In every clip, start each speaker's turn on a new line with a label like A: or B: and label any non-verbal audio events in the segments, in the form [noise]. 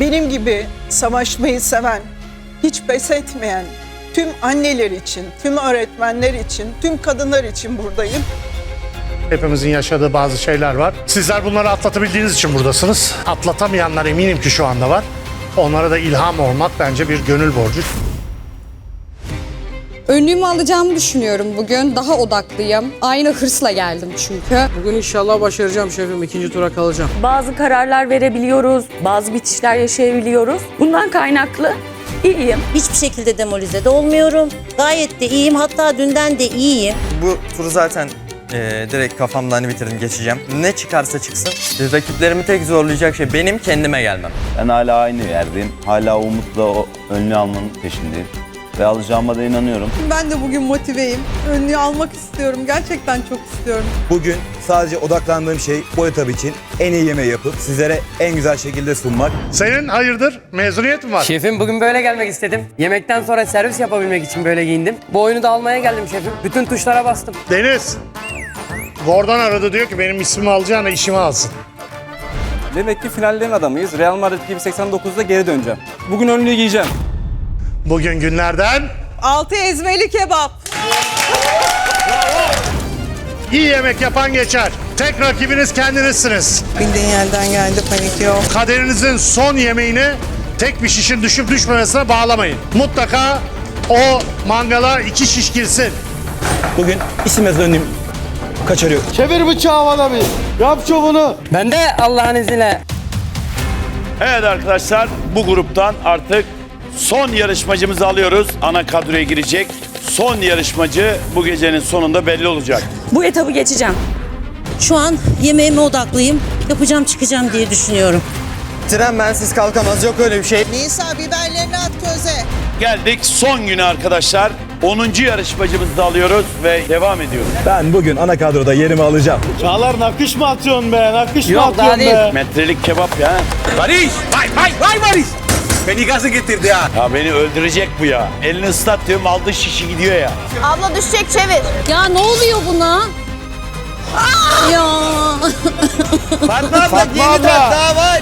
A: benim gibi savaşmayı seven, hiç pes etmeyen tüm anneler için, tüm öğretmenler için, tüm kadınlar için buradayım.
B: Hepimizin yaşadığı bazı şeyler var. Sizler bunları atlatabildiğiniz için buradasınız. Atlatamayanlar eminim ki şu anda var. Onlara da ilham olmak bence bir gönül borcu.
C: Önlüğümü alacağımı düşünüyorum bugün. Daha odaklıyım. Aynı hırsla geldim çünkü.
D: Bugün inşallah başaracağım şefim. ikinci tura kalacağım.
E: Bazı kararlar verebiliyoruz, bazı bitişler yaşayabiliyoruz. Bundan kaynaklı iyiyim.
F: Hiçbir şekilde demolize de olmuyorum. Gayet de iyiyim. Hatta dünden de iyiyim.
G: Bu turu zaten eee, direkt kafamdan hani bitirdim geçeceğim. Ne çıkarsa çıksın. Rakiplerimi tek zorlayacak şey benim kendime gelmem.
H: Ben hala aynı yerdeyim. Hala umutla o önlüğü almanın peşindeyim. Ve alacağıma da inanıyorum.
I: Ben de bugün motiveyim. Önlüğü almak istiyorum. Gerçekten çok istiyorum.
J: Bugün sadece odaklandığım şey bu etap için en iyi yemeği yapıp sizlere en güzel şekilde sunmak.
B: Senin hayırdır? Mezuniyet mi var?
D: Şefim bugün böyle gelmek istedim. Yemekten sonra servis yapabilmek için böyle giyindim. Bu oyunu da almaya geldim şefim. Bütün tuşlara bastım.
B: Deniz. Gordon aradı diyor ki benim ismimi alacağına işimi alsın.
K: Demek ki finallerin adamıyız. Real Madrid gibi 89'da geri döneceğim. Bugün önlüğü giyeceğim.
B: Bugün günlerden
I: Altı ezmeli kebap.
B: iyi yemek yapan geçer. Tek rakibiniz kendinizsiniz.
I: Bildiğin yerden geldi panik yok.
B: Kaderinizin son yemeğini tek bir şişin düşüp düşmemesine bağlamayın. Mutlaka o mangala iki şiş girsin.
J: Bugün isimsiz önlüğüm kaçırıyor.
K: Çevir bıçağı havada bir. Yap şovunu. Ben de Allah'ın izniyle.
L: Evet arkadaşlar bu gruptan artık son yarışmacımızı alıyoruz. Ana kadroya girecek. Son yarışmacı bu gecenin sonunda belli olacak.
E: Bu etabı geçeceğim.
F: Şu an yemeğime odaklıyım. Yapacağım çıkacağım diye düşünüyorum.
G: Tren bensiz kalkamaz yok öyle bir şey.
I: Nisa biberlerini at köze.
L: Geldik son güne arkadaşlar. 10. yarışmacımızı da alıyoruz ve devam ediyoruz.
J: Ben bugün ana kadroda yerimi alacağım.
B: Çağlar nakış mı atıyorsun be? Nakış
D: Yok daha değil.
L: Metrelik kebap ya.
J: Barış! Vay vay vay Barış! Beni gazı getirdi ha.
L: Ya beni öldürecek bu ya. Elini ıslat diyorum aldığı şişi gidiyor ya.
F: Abla düşecek çevir. Ya ne oluyor buna? Ya.
J: Fatma abla yeni daha var.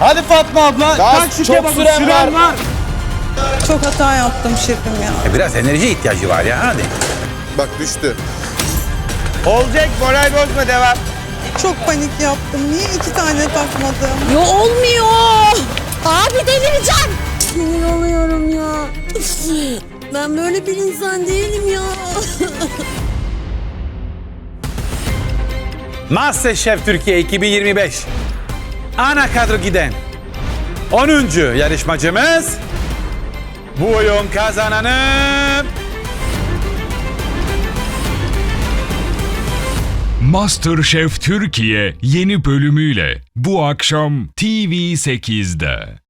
K: Hadi Fatma abla. Kalk şu çok süren var.
I: Çok hata yaptım şefim ya.
J: Biraz enerji ihtiyacı var ya hadi.
K: Bak düştü.
G: Olacak moral bozma devam.
I: Çok panik yaptım. Niye iki tane takmadım?
F: Yo olmuyor. Abi delireceğim. Sinir oluyorum ya. Ben böyle bir insan değilim ya. [laughs]
J: Masterchef Türkiye 2025. Ana kadro giden 10. yarışmacımız bu oyun kazananı
M: MasterChef Türkiye yeni bölümüyle bu akşam TV8'de.